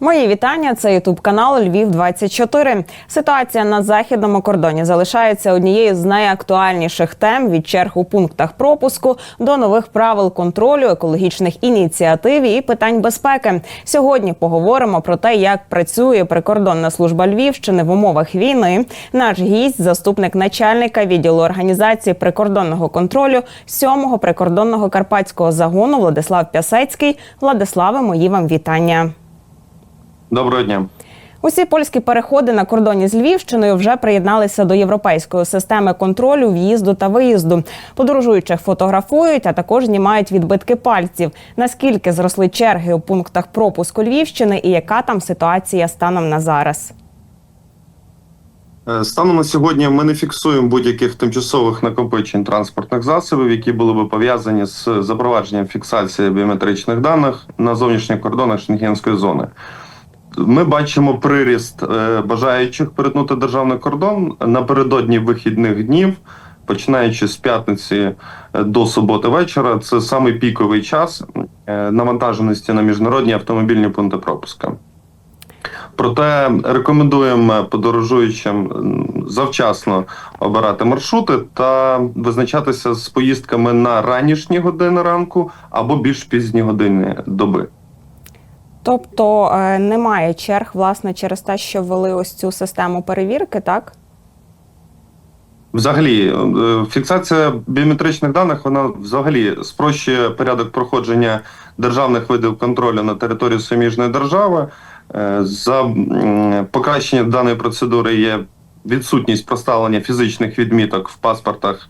Мої вітання. Це Ютуб канал Львів 24 Ситуація на західному кордоні залишається однією з найактуальніших тем від черг у пунктах пропуску до нових правил контролю, екологічних ініціатив і питань безпеки. Сьогодні поговоримо про те, як працює прикордонна служба Львівщини в умовах війни. Наш гість, заступник начальника відділу організації прикордонного контролю 7-го прикордонного карпатського загону Владислав Пясецький. Владиславе, мої вам вітання. Доброго дня. Усі польські переходи на кордоні з Львівщиною вже приєдналися до європейської системи контролю в'їзду та виїзду. Подорожуючих фотографують, а також знімають відбитки пальців. Наскільки зросли черги у пунктах пропуску Львівщини і яка там ситуація станом на зараз? Е, Станом на сьогодні ми не фіксуємо будь-яких тимчасових накопичень транспортних засобів, які були би пов'язані з запровадженням фіксації біометричних даних на зовнішніх кордонах Шенгенської зони. Ми бачимо приріст е, бажаючих перетнути державний кордон напередодні вихідних днів, починаючи з п'ятниці е, до суботи вечора. Це самий піковий час е, навантаженості на міжнародні автомобільні пункти пропуска. Проте рекомендуємо подорожуючим завчасно обирати маршрути та визначатися з поїздками на ранішні години ранку або більш пізні години доби. Тобто е, немає черг, власне, через те, що ввели ось цю систему перевірки, так? Взагалі, е, фіксація біометричних даних вона взагалі спрощує порядок проходження державних видів контролю на території суміжної держави. Е, За покращення даної процедури є відсутність проставлення фізичних відміток в паспортах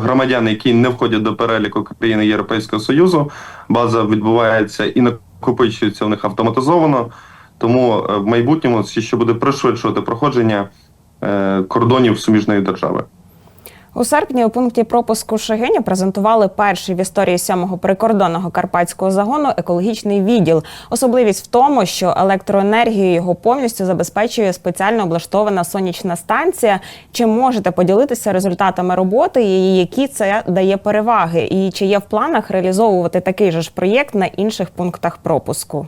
громадян, які не входять до переліку країни Європейського Союзу. База відбувається і накопичується в них автоматизовано. Тому е, в майбутньому ще буде пришвидшувати проходження е, кордонів суміжної держави. У серпні у пункті пропуску Шегині презентували перший в історії сьомого прикордонного карпатського загону екологічний відділ. Особливість в тому, що електроенергію його повністю забезпечує спеціально облаштована сонячна станція. Чи можете поділитися результатами роботи і які це дає переваги? І чи є в планах реалізовувати такий же ж проєкт на інших пунктах пропуску?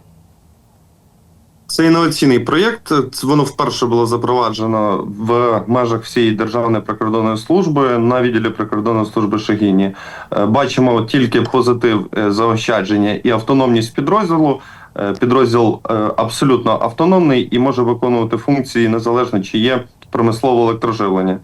Це інноваційний проєкт. Воно вперше було запроваджено в межах всієї державної прикордонної служби на відділі прикордонної служби Шагіні. Е, Бачимо тільки позитив е, заощадження і автономність підрозділу. Е, Підрозділ абсолютно автономний і може виконувати функції незалежно чи є промислове електроживлення.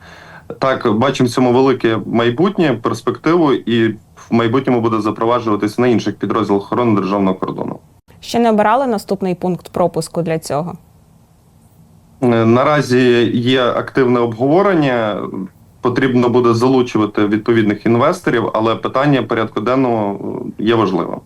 Так, бачимо цьому велике майбутнє, перспективу, і в майбутньому буде запроваджуватися на інших підрозділах охорони державного кордону. Ще не обирали наступний пункт пропуску для цього? Е, Наразі є активне обговорення. Потрібно буде залучувати відповідних інвесторів, але питання порядку денного е, є важливим.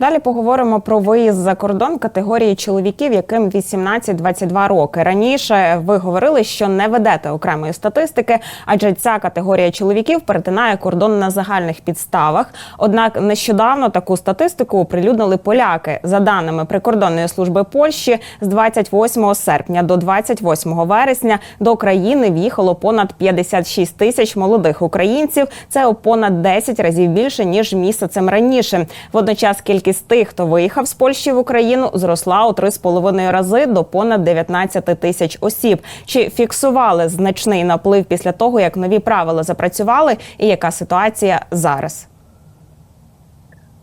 Далі поговоримо про виїзд за кордон категорії чоловіків, яким 18-22 роки. Раніше ви говорили, що не ведете окремої статистики, адже ця категорія чоловіків перетинає кордон на загальних підставах. Однак нещодавно таку статистику оприлюднили поляки. За даними прикордонної служби Польщі, з 28 серпня до 28 вересня до країни в'їхало понад 56 тисяч молодих українців. Це понад 10 разів більше ніж місяцем раніше. Водночас кількість тих, хто виїхав з Польщі в Україну, зросла у 3,5 рази до понад 19 тисяч осіб. Чи фіксували значний наплив після того, як нові правила запрацювали, і яка ситуація зараз?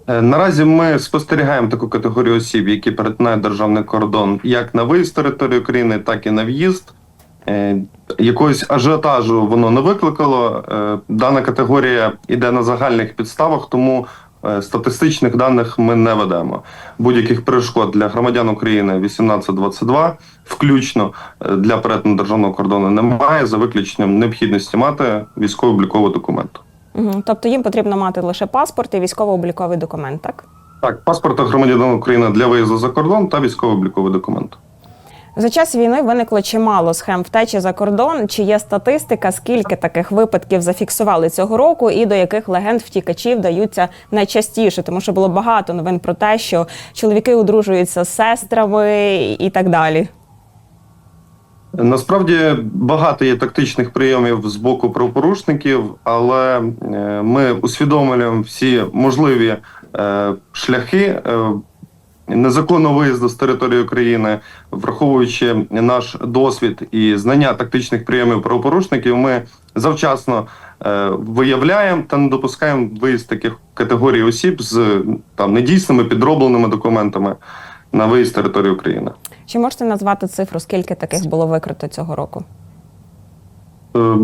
Е, Наразі ми спостерігаємо таку категорію осіб, які перетинають державний кордон як на виїзд території України, так і на в'їзд. Е, Якогось ажіотажу воно не викликало. Е, Дана категорія йде на загальних підставах, тому статистичних даних ми не ведемо. Будь-яких перешкод для громадян України 18-22 включно е, для перетину державного кордону немає за виключенням необхідності мати військово-обліковий документ. Угу. Тобто їм потрібно мати лише паспорт і військово-обліковий документ, так? Так, паспорт громадянина України для виїзду за кордон та військово-обліковий документ. За час війни виникло чимало схем втечі за кордон. Чи є статистика, скільки таких випадків зафіксували цього року, і до яких легенд втікачів даються найчастіше? Тому що було багато новин про те, що чоловіки одружуються з сестрами і так далі. Насправді багато є тактичних прийомів з боку правопорушників, але е, ми усвідомлюємо всі можливі е, шляхи е, незаконного виїзду з території України, враховуючи наш досвід і знання тактичних прийомів правопорушників, ми завчасно е, виявляємо та не допускаємо виїзд таких категорій осіб з там недійсними підробленими документами на виїзд з території України. Чи можете назвати цифру, скільки таких було викрито цього року? Е,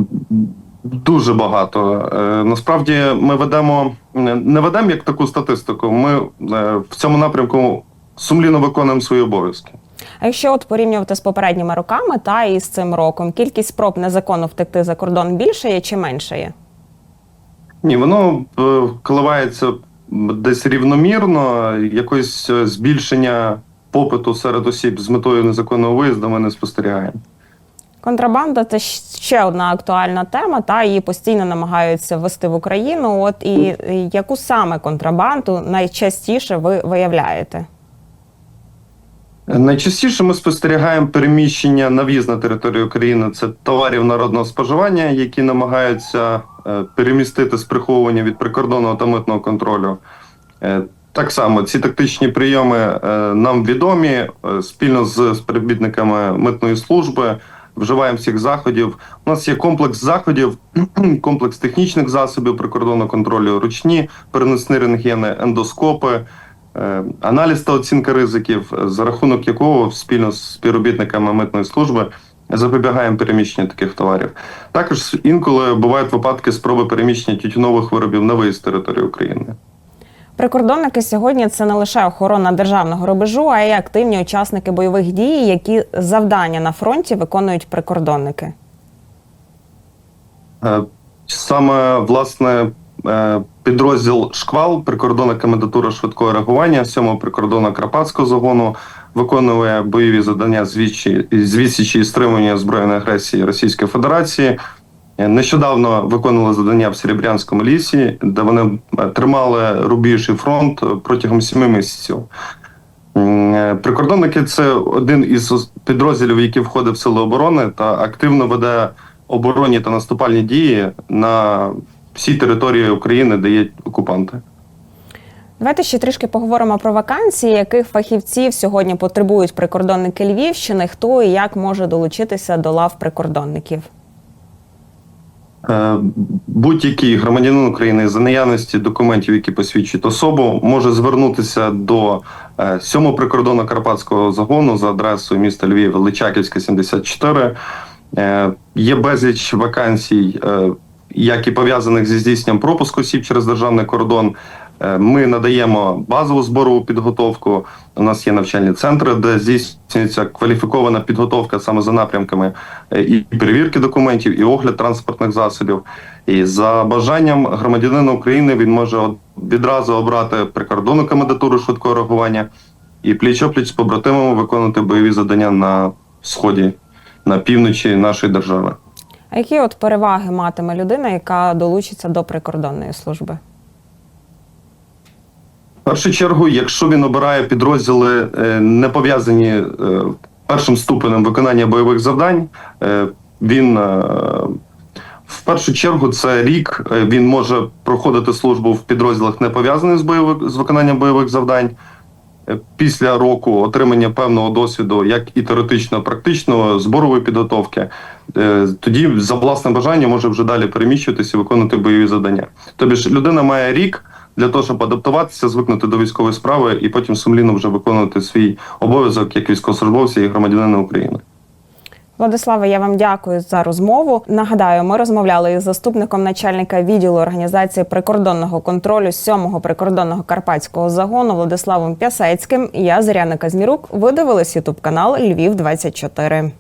Дуже багато. Е, Насправді ми ведемо не ведемо як таку статистику. Ми е, в цьому напрямку сумлінно виконуємо свої обов'язки. А якщо от порівнювати з попередніми роками та і з цим роком, кількість спроб незаконно втекти за кордон більше є чи менше є? Ні, воно е, коливається десь рівномірно. Якось е, збільшення попиту серед осіб з метою незаконного виїзду ми не спостерігаємо. Контрабанда це ще одна актуальна тема, та її постійно намагаються ввести в Україну. От і і яку саме контрабанду найчастіше ви виявляєте? Найчастіше ми спостерігаємо переміщення на в'їзд на територію України. Це товарів народного споживання, які намагаються е, перемістити з приховування від прикордонного та митного контролю. Е, Так само ці тактичні прийоми е, нам відомі спільно з співробітниками митної служби. Вживаємо всіх заходів. У нас є комплекс заходів, комплекс технічних засобів прикордонного контролю, ручні переносні рентгени, ендоскопи, аналіз та оцінка ризиків, е, за рахунок якого спільно з співробітниками митної служби запобігаємо переміщенню таких товарів. Також інколи бувають випадки спроби переміщення тютюнових виробів на виїзд території України. Прикордонники сьогодні це не лише охорона державного рубежу, а й активні учасники бойових дій, які завдання на фронті виконують прикордонники. Е, Саме власне е, підрозділ Шквал, прикордонна комендатура швидкого реагування 7-го прикордонного Карпатського загону виконує бойові завдання з відсічі- і стримування збройної агресії Російської Федерації. Е, Нещодавно виконували завдання в Серебрянському лісі, де вони е, тримали рубіж фронт протягом семи місяців. Е, Прикордонники це один із підрозділів, який входить в сили оборони та активно веде оборонні та наступальні дії на всій території України, де є окупанти. Давайте ще трішки поговоримо про вакансії, яких фахівців сьогодні потребують прикордонники Львівщини, хто і як може долучитися до лав прикордонників. Е, Будь-який громадянин України за наявності документів, які посвідчують особу, може звернутися до е, 7-го прикордонно карпатського загону за адресою міста Львів, Личаківська, 74. Е, Є безліч вакансій, е, як і пов'язаних зі здійсненням пропуску осіб через державний кордон. Е, Ми надаємо базову зборову підготовку. У нас є навчальні центри, де здійснюється кваліфікована підготовка саме за напрямками е, і перевірки документів, і огляд транспортних засобів. І за бажанням громадянина України він може відразу обрати прикордонну комендатуру швидкого реагування і пліч-опліч з побратимами виконувати бойові завдання на сході, на півночі нашої держави. А які от переваги матиме людина, яка долучиться до прикордонної служби? В першу чергу, якщо він обирає підрозділи, е, не пов'язані е, першим ступенем виконання бойових завдань, е, він в першу чергу це рік. Він може проходити службу в підрозділах, не пов'язаних з бойових з виконанням бойових завдань. Е, Після року отримання певного досвіду, як і теоретично, практичного, зборової підготовки, е, тоді за власне бажання може вже далі переміщуватися і виконувати бойові завдання. Тобі ж людина має рік для того, щоб адаптуватися, звикнути до військової справи і потім сумлінно вже виконувати свій обов'язок як військовослужбовця і громадянина України. Владиславе, я вам дякую за розмову. Нагадаю, ми розмовляли із заступником начальника відділу організації прикордонного контролю 7-го прикордонного карпатського загону Владиславом Пясецьким. Я Зоряна Казмірук. Ви дивились ютуб канал Львів 24